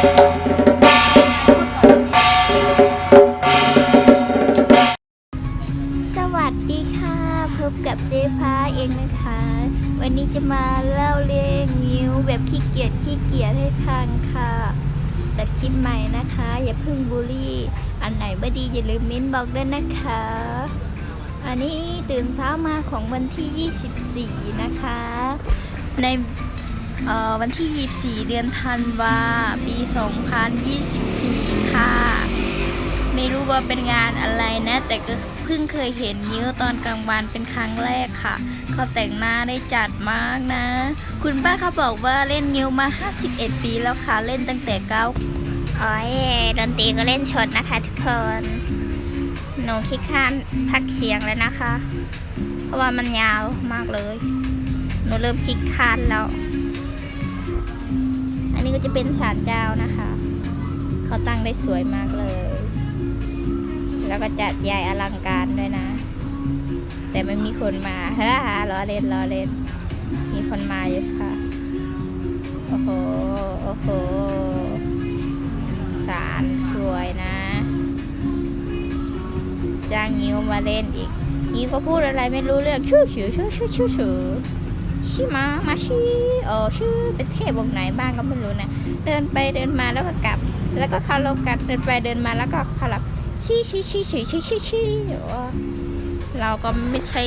สวัสดีค่ะ พบกับเจ๊ฟ้าเองนะคะ วันนี้จะมาเล่าเรื่องนิ้วแบบขี้เกียจขี้เกียจให้ฟังค่ะแต่คลิปใหม่นะคะ อย่าพึ่งบูลลี่ อันไหนไม่ดีอย่าลืมเม้นบอกด้วยนะคะ อันนี้ตื่นเช้ามาของวันที่ 24 นะคะ ใน วันที่ 24 เดือนธันวาปี 2024 ค่ะ ไม่รู้ว่าเป็นงานอะไรนะ แต่ก็เพิ่งเคยเห็นยิ้วตอนกลางวันเป็นครั้งแรกค่ะ เขาแต่งหน้าได้จัดมากนะ คุณป้าเขาบอกว่าเล่นยิ้วมา 51 ปีแล้วค่ะ เล่นตั้งแต่เก้าอ๋อยดนตรีก็เล่นชดนะคะทุกคน หนูคิดข้ามพักเสียงแล้วนะคะ เพราะว่ามันยาวมากเลย หนูเริ่มคิดคานแล้ว อันนี้ก็จะเป็นศาลเจ้านะคะ เขาตั้งได้สวยมากเลย แล้วก็จัดใหญ่อลังการด้วยนะ แต่ไม่มีคนมาฮ่าฮ่าล้อเล่นล้อเล่น มีคนมาอยู่ค่ะ โอ้โห โอ้โหสารสวยนะจ้างนิ้วมาเล่นอีกนิ้วก็พูดอะไรไม่รู้เรื่องชื่อชื่อชื่อชื่อชื่อ ชิมามาชีเออชื่อเป็นเทพวงไหนบ้างก็ไม่รู้นะเดินไปเดินมาแล้วก็กลับ แล้วก็เข้ารบกันเดินไปเดินมาแล้วก็เข้ารับชี้ชี้ชี้ชี้ชี้ชี้ชี้เราก็ไม่ใช่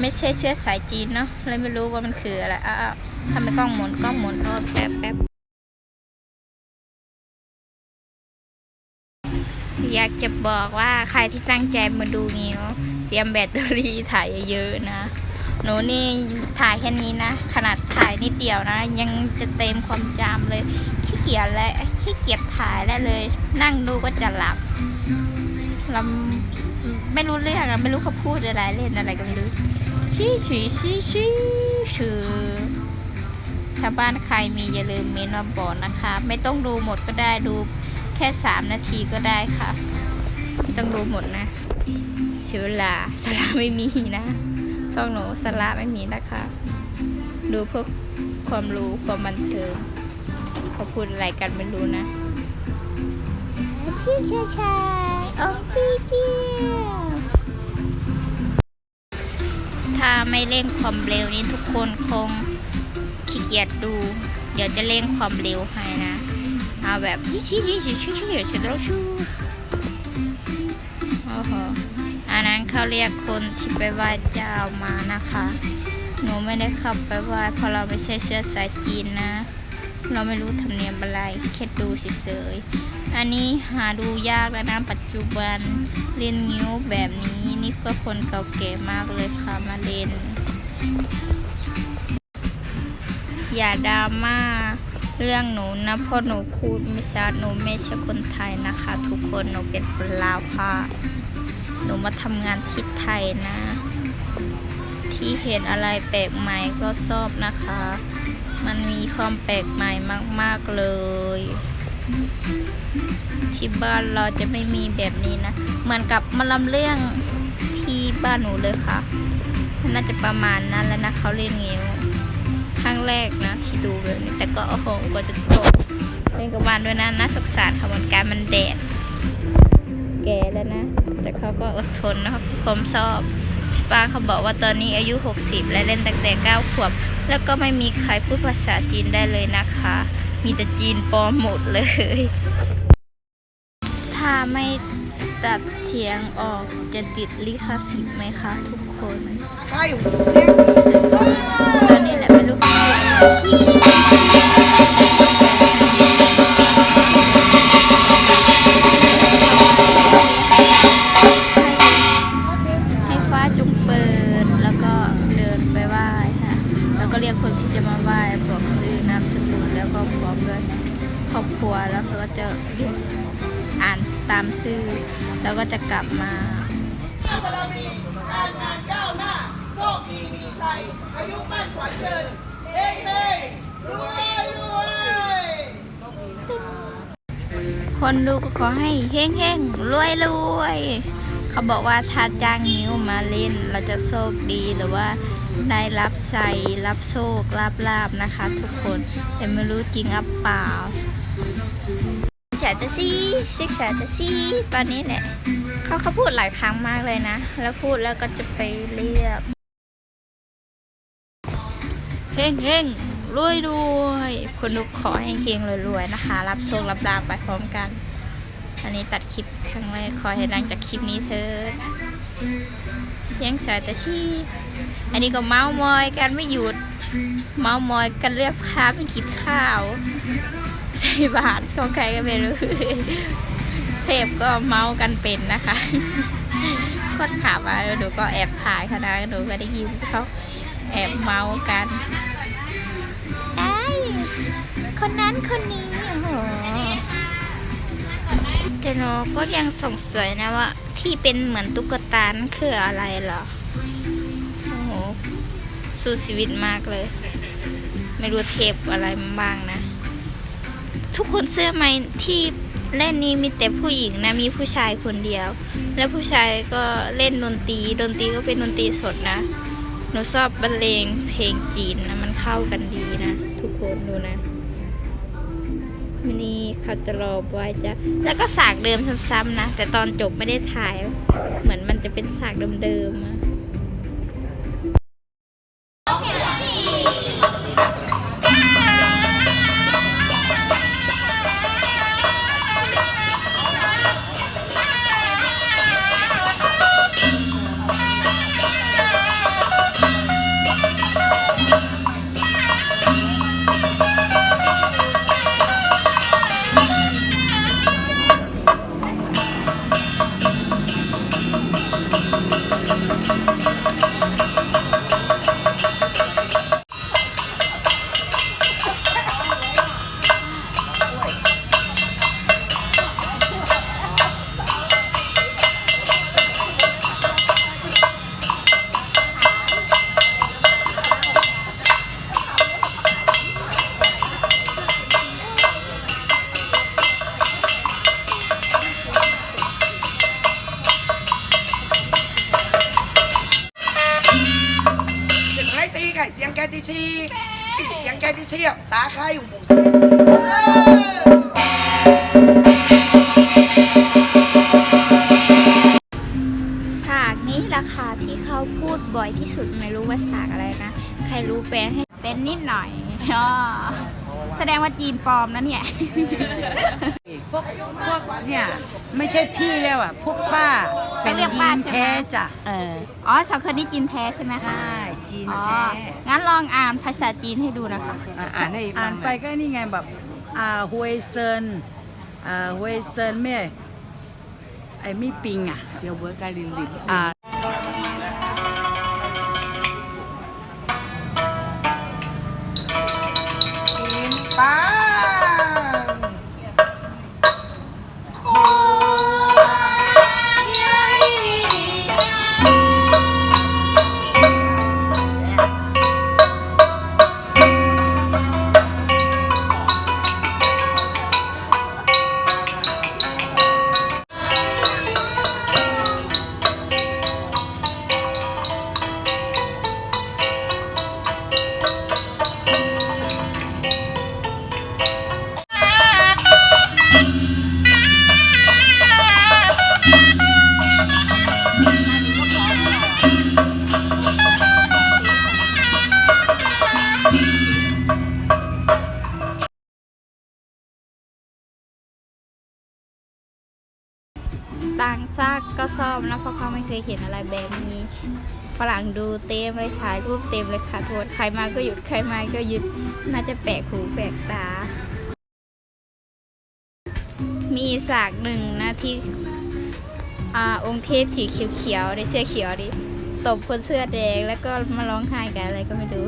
ไม่ใช่เชื้อสายจีนเนาะเลยไม่รู้ว่ามันคืออะไรอะอะทำไมกล้องหมุนกล้องหมุนเออแป๊บแป๊บอยากจะบอกว่าใครที่ตั้งใจมาดูงิ้วเตรียมแบตเตอรี่ถ่ายเยอะๆนะ หนูนี่ถ่ายแค่นี้นะ ขนาดถ่ายนิดเดียวนะ ยังจะเต็มความจำเลย ขี้เกียจและขี้เกียจถ่ายได้วเลย นั่งดูก็จะหลับเราไม่รู้เรื่องอะไม่รู้เขาพูดอะไรเล่นอะไรก็ไม่รู้ชี้ชี้ชี้ชี้ชื่อถ้าบ้านใครมีอย่าลืมเมนมาบอกนะคะ ไม่ต้องดูหมดก็ได้ดูแค่สามนาทีก็ได้ค่ะ ไม่ต้องดูหมดนะเสียเวลาสาระไม่มีนะ ซ่องหนูสาระไม่มีนะคะ ดูเพื่อความรู้ความบันเทิงเขาพูดอะไรกันไม่รู้นะชิชาชายโอ้จีเจียวถ้าไม่เร่งความเร็วนี้ทุกคนคงขี้เกียจดู เดี๋ยวจะเร่งความเร็วให้นะเอาแบบชิชิชิชิชิชิชิชิชูโอ้โหอั นั้นเขาเรียกคนที่ไปไหว้เจ้ามานะคะ หนูไม่ได้เข้าไปไหว้เพราะเราไม่ใช่เชื้อสายจีนนะ เราไม่รู้ธรรมเนียมอะไรแค่ดูเฉยๆอันนี้หาดูยากแล้วนะปัจจุบันเล่นนิ้วแบบนี้นี่ก็คนเก่าแก่มากเลยค่ะมาเล่นอย่าดราม่าเรื่องหนูนะเพราะหนูพูดไม่ชัดหนูไม่ใช่คนไทยนะคะ ทุกคนหนูเป็นคนลาวค่ะ หนูมาทำงานที่ไทยนะ ที่เห็นอะไรแปลกใหม่ก็ชอบนะคะ มันมีความแปลกใหม่มาก ๆ เลย ที่บ้านเราจะไม่มีแบบนี้นะ เหมือนกับมาลำเรื่องที่บ้านหนูเลยค่ะ น่าจะประมาณนั้นแล้วนะเขาเล่นงิ้วครั้งแรกนะที่ดูแบบนี้ แต่ก็โอ้โหกว่าจะจบเล่นกับบ้านด้วยนะน่าสงสารค่ะมือนกันมันแดด แก่แล้วนะ แต่เขาก็อดทนนะครับความชอบป้าเขาบอกว่าตอนนี้อายุ 60 และเล่นตั้งแต่9ขวบ แล้วก็ไม่มีใครพูดภาษาจีนได้เลยนะคะ มีแต่จีนปลอมหมดเลย ถ้าไม่ตัดเสียงออกจะติดลิขสิทธิ์ไหมคะทุกคน Caio, ตอนนี้แหละไม่รู้พูดอ ก็เรียกคนที่จะมาไหว้บอกชื่อนามสกุลแล้วก็พร้อมด้วยครอบครัวแล้วเขาก็จะอ่านตามชื่อ แล้วก็จะกลับมาบารมีการงานก้าวหน้าโชคดีมีชัยอายุมั่นขวัญยืนเฮ้เฮ้รวยรวยคนดูก็ขอให้เฮ้งเฮงรวยรวยเขาบอกว่าถ้าจ้างนิ้วมาเล่นเราจะโชคดีหรือว่า ได้รับใส่รับโชครับลาบนะคะ ทุกคนแต่ไม่รู้จริงอับเปล่าฉาตะซี่เสียงฉาตะซี่ตอนนี้แหละเขาเขาพูดหลายครั้งมากเลยนะ แล้วพูดแล้วก็จะไปเรียกเฮงเฮงรวยรวยคนนุกขอให้เฮงรวยๆนะคะ รับโชครับดาบไปพร้อมกันอันนี้ตัดคลิปครั้งแรกขอให้ดังจากคลิปนี้เถิดเสียงสายตะชี อันนี้ก็เมาส์มอยกันไม่หยุด เมาส์มอยกันเรียกพาไปกินข้าวใส่บาทของใครก็ไม่รู้เทพก็เมาส์กันเป็นนะคะคนขับมาหนูก็แอบถ่ายคณะหนูก็ได้ยินเขาแอบเมาส์กันได้คนนั้นคนนี้โอ้โหแต่หนูก็ยังสงสัยนะว่า ที่เป็นเหมือนตุ๊กตานั่นคืออะไรเหรอโอ้โห สู้ชีวิตมากเลย ไม่รู้เทปอะไรบ้างนะ ทุกคนเสื้อไหมที่เล่นนี้มีแต่ผู้หญิงนะมีผู้ชายคนเดียว แล้วผู้ชายก็เล่นดนตรีดนตรีก็เป็นดนตรีสดนะหนูชอบบรรเลงเพลงจีนนะมันเข้ากันดีนะทุกคนดูนะนี่เขาจะรอไว้จะแล้วก็สากเดิมซ้ำๆนะ แต่ตอนจบไม่ได้ถ่าย เหมือนมันจะเป็นสากเดิมๆอะ แกตีเชียบตาใครอยู่หมู่เสียงเออฉากนี้ราคาที่เขาพูดบ่อยที่สุดไม่รู้ว่าฉากอะไรนะ ใครรู้แปลให้เป็นนิดหน่อยอ๋อแสดงว่าจีนปลอมนะเนี่ย พวกพวกเนี่ยไม่ใช่พี่แล้วอะ พวกป้าจะเรียกป้าใช่ไหม แท้จ้ะเออ อ๋อสองคนนี้จีนแท้ใช่ไหมคะ ใช่ จีนอ๋อ แท้งั้นลองอ่านภาษาจีนให้ดูนะคะ อะอ่านให้อ่านไปก็นี่ไงแบบอ่าฮวยเซินอ่าฮวยเซินแม่ไอ้มีปิงอะ เดี๋ยวเบิร์กาลินลินอ่า ก็ชอบนะเพราะเขาไม่เคยเห็นอะไรแบบนี้ฝรั่งดูเต็มเลยถ่ายรูปเต็มเลยค่ะโทษใครมาก็หยุดใครมาก็หยุดน่าจะแปลกหูแปลกตา มีฉากหนึ่งนะที่อ่าองค์เทพสีเขียวๆในเสื้อเขียวดิตบคนเสื้อแดงแล้วก็มาร้องไห้กันอะไรก็ไม่รู้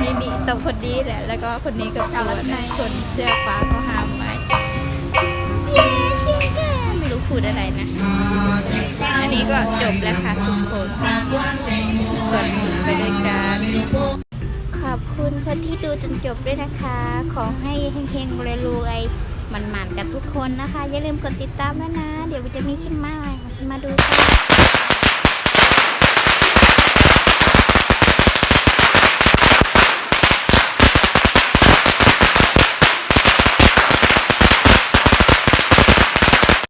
นี่นี่ตบคนนี้แหละ แล้วก็คนนี้ก็กลัวนคนเสื้อฟ้าเขาห้ามไว้ พูดอะไรนะ อันนี้ก็จบแล้วค่ะทุกคนส่วนไปด้วยกันขอบคุณคนที่ดูจนจบด้วยนะคะ ขอให้เฮงๆรวยๆมันๆ กับทุกคนนะคะ อย่าลืมกดติดตามด้วยนะ เดี๋ยวจะมีคลิปมาใหม่มาดูกัน